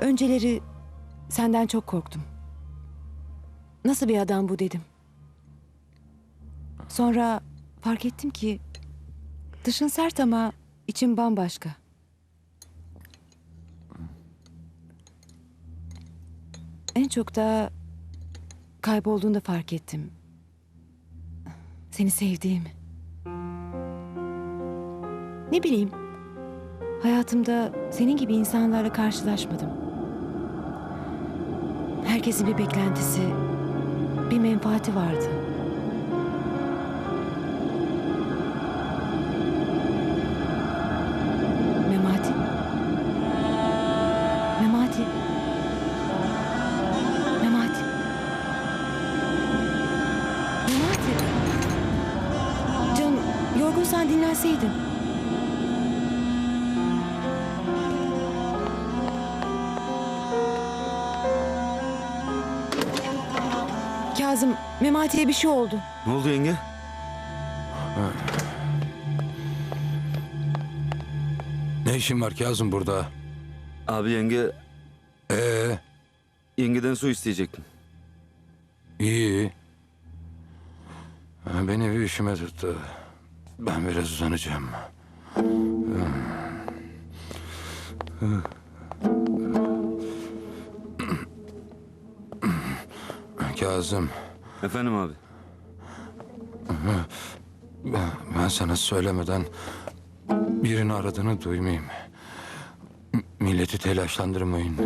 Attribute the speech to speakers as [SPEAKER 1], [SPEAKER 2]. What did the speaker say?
[SPEAKER 1] Önceleri senden çok korktum. Nasıl bir adam bu dedim. Sonra fark ettim ki dışın sert ama için bambaşka. En çok da kaybolduğunda fark ettim. Seni sevdiğimi. Ne bileyim. Hayatımda senin gibi insanlarla karşılaşmadım. Herkesin bir beklentisi, bir menfaati vardı. Memati. Memati. Memati. Memati. Canım yorgunsan dinlenseydin. Kazım, Memati'ye bir şey oldu.
[SPEAKER 2] Ne oldu yenge?
[SPEAKER 3] Ne işin var Kazım burada?
[SPEAKER 2] Abi yenge,
[SPEAKER 3] Ee,
[SPEAKER 2] yengeden su isteyecektim.
[SPEAKER 3] iyi. Ha, Beni bir işime tuttu. Ben biraz uzanacağım. Kazım,
[SPEAKER 2] Efendim abi.
[SPEAKER 3] ben, ben sana söylemeden birini aradığını duymayayım. M- Milleti telaşlandırmayın.